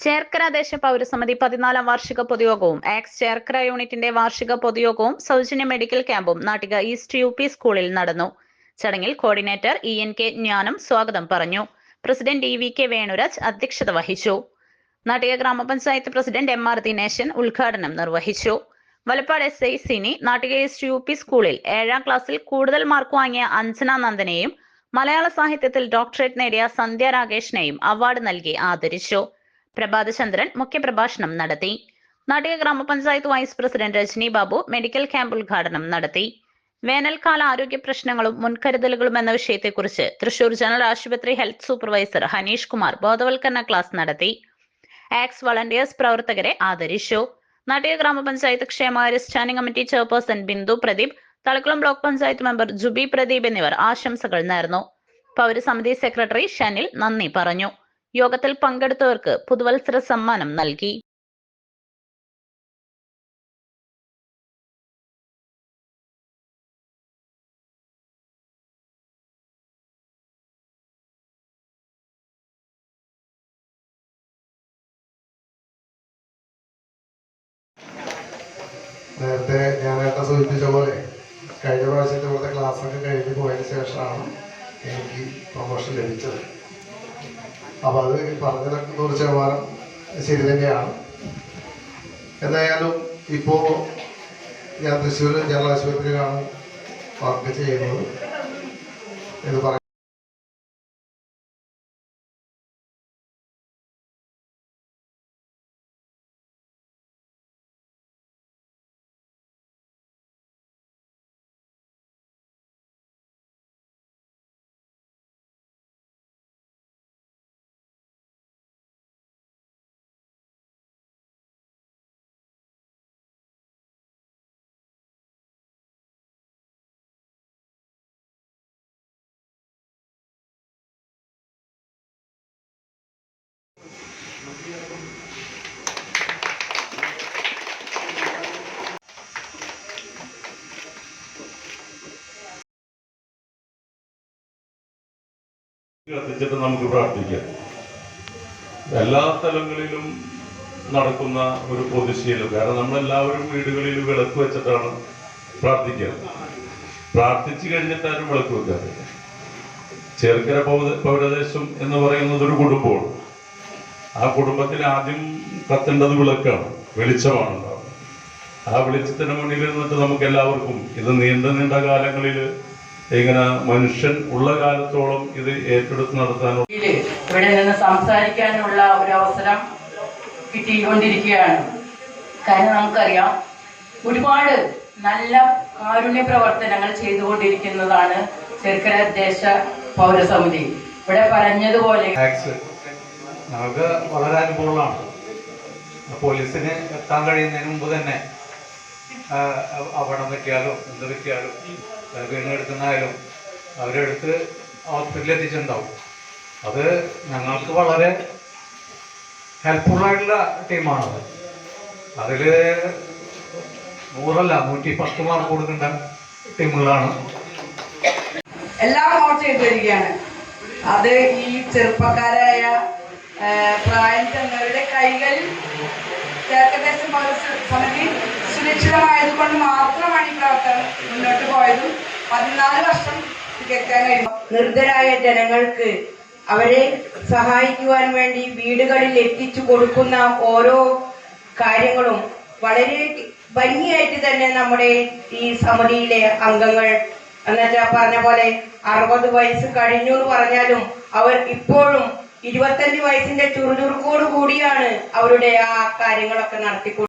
ചേർക്കര ദേശ പൗരസമിതി പതിനാലാം വാർഷിക പൊതുയോഗവും ആക്സ് ചേർക്കര യൂണിറ്റിന്റെ വാർഷിക പൊതുയോഗവും സൗജന്യ മെഡിക്കൽ ക്യാമ്പും നാട്ടിക ഈസ്റ്റ് യു പി സ്കൂളിൽ നടന്നു. ചടങ്ങിൽ കോർഡിനേറ്റർ ഇ എൻ കെ ജ്ഞാനം സ്വാഗതം പറഞ്ഞു. President E V K Venuraj അധ്യക്ഷത വഹിച്ചു. നാട്ടിക ഗ്രാമപഞ്ചായത്ത് പ്രസിഡന്റ് എം ആർ ദിനേശൻ ഉദ്ഘാടനം നിർവഹിച്ചു. Valappad S I Sini Nattika east U P സ്കൂളിൽ ഏഴാം ക്ലാസ്സിൽ കൂടുതൽ മാർക്ക് വാങ്ങിയ അഞ്ജന നന്ദനെയും മലയാള സാഹിത്യത്തിൽ ഡോക്ടറേറ്റ് നേടിയ സന്ധ്യ രാകേഷിനെയും അവാർഡ് നൽകി ആദരിച്ചു. പ്രഭാതചന്ദ്രൻ മുഖ്യപ്രഭാഷണം നടത്തി. നാട്ടിക ഗ്രാമപഞ്ചായത്ത് vice president Rajani Babu medical camp ഉദ്ഘാടനം നടത്തി. വേനൽക്കാല ആരോഗ്യ പ്രശ്നങ്ങളും മുൻകരുതലുകളും എന്ന വിഷയത്തെക്കുറിച്ച് തൃശൂർ ജനറൽ ആശുപത്രി ഹെൽത്ത് സൂപ്പർവൈസർ ഹനീഷ് കുമാർ ബോധവൽക്കരണ ക്ലാസ് നടത്തി. ആക്സ് വളണ്ടിയേഴ്സ് പ്രവർത്തകരെ ആദരിച്ചു. നാട്ടിക ഗ്രാമപഞ്ചായത്ത് ക്ഷേമകാര്യ standing committee chairperson Bindu Pradeep Thalakkulam block panchayat member Jubi Pradeep എന്നിവർ ആശംസകൾ നേർന്നു. പൗരസമിതി സെക്രട്ടറി ഷനിൽ നന്ദി പറഞ്ഞു. യോഗത്തിൽ പങ്കെടുത്തവർക്ക് പുതുവത്സര സമ്മാനം നൽകി. നേരത്തെ നേരത്തെ സൂചിപ്പിച്ച പോലെ കഴിഞ്ഞ പ്രാവശ്യത്തെ ഇവിടുത്തെ ക്ലാസ്സൊക്കെ കഴിഞ്ഞ് പോയതിന് ശേഷമാണ് എനിക്ക് പ്രൊമോഷൻ ലഭിച്ചത്. അപ്പോൾ അത് പറഞ്ഞതൊക്കെ നൂറ് ശതമാനം ശരി തന്നെയാണ്. എന്തായാലും ഇപ്പോൾ ഞാൻ തൃശ്ശൂർ ജനറൽ ആശുപത്രിയിലാണ് വർക്ക് ചെയ്യുന്നത് എന്ന് പറയാം കത്തിച്ചിട്ട് നമുക്ക് പ്രാർത്ഥിക്കാം. എല്ലാ സ്ഥലങ്ങളിലും നടക്കുന്ന ഒരു പൊതുശീലം. കാരണം നമ്മളെല്ലാവരും വീടുകളിൽ വിളക്ക് വെച്ചിട്ടാണ് പ്രാർത്ഥിക്കുക. പ്രാർത്ഥിച്ചു കഴിഞ്ഞിട്ടാരും വിളക്ക് വെക്കാറ് ചേർക്കര പൗര- പൗരദേശം എന്ന് പറയുന്നത് ഒരു കുടുംബമാണ്. ആ കുടുംബത്തിൽ ആദ്യം കത്തേണ്ടത് വിളക്കാണ് വെളിച്ചമാണ് ഉണ്ടാവുന്നത് ആ വെളിച്ചത്തിന് മുന്നിൽ നിന്നിട്ട് നമുക്ക് എല്ലാവർക്കും ഇത് നീണ്ട നീണ്ട കാലങ്ങളിൽ ഇങ്ങനെ മനുഷ്യൻ ഉള്ള കാലത്തോളം ഇത് ഏറ്റെടുത്ത് നടത്താനുള്ള ഇവിടെ നിന്ന് സംസാരിക്കാനുള്ള ഒരു അവസരം കിട്ടിക്കൊണ്ടിരിക്കുകയാണ്. കാരണം നമുക്കറിയാം ഒരുപാട് നല്ല കാരുണ്യ പ്രവർത്തനങ്ങൾ ചെയ്തുകൊണ്ടിരിക്കുന്നതാണ് ചെറുക്കര ദേശ പൗരസമിതി. ഇവിടെ പറഞ്ഞതുപോലെ നമുക്ക് വളരെ അനുഭവമാണ് പോലീസിന് എത്താൻ കഴിയുന്നതിന് മുമ്പ് തന്നെ അപകടം പറ്റിയാലും എന്ത് പറ്റിയാലും വീണെടുക്കുന്നായാലും അവരെടുത്ത് ഹോസ്പിറ്റലിൽ എത്തിച്ചിട്ടുണ്ടാവും. അത് ഞങ്ങൾക്ക് വളരെ ഹെൽപ്ഫുള്ളായിട്ടുള്ള ടീമാണത് അതിൽ നൂറല്ല നൂറ്റി പത്ത് മാർക്ക് കൊടുക്കേണ്ട ടീമുകളാണ് എല്ലാം ഓൺ ചെയ്തു അത് ഈ ചെറുപ്പക്കാരായ പ്രായം ചെന്നവരുടെ കൈകളിൽ ഏകദേശം സമിതി സുരക്ഷിതമായതുകൊണ്ട് മാത്രമാണ് ഈ പ്രവർത്തനം മുന്നോട്ട് പോയതും പതിനാല് വർഷം തികയ്ക്കാൻ കഴിയും നിർദ്ധരായ ജനങ്ങൾക്ക് അവരെ സഹായിക്കുവാൻ വേണ്ടി വീടുകളിൽ എത്തിച്ചു കൊടുക്കുന്ന ഓരോ കാര്യങ്ങളും വളരെ ഭംഗിയായിട്ട് തന്നെ നമ്മുടെ ഈ സമിതിയിലെ അംഗങ്ങൾ എന്നുവെച്ചാൽ പറഞ്ഞ പോലെ അറുപത് വയസ്സ് കഴിഞ്ഞു എന്ന് പറഞ്ഞാലും അവർ ഇപ്പോഴും ഇരുപത്തഞ്ച് വയസ്സിന്റെ ചുറുചുറുക്കോട് കൂടിയാണ് അവരുടെ ആ കാര്യങ്ങളൊക്കെ നടത്തിക്കൊണ്ടു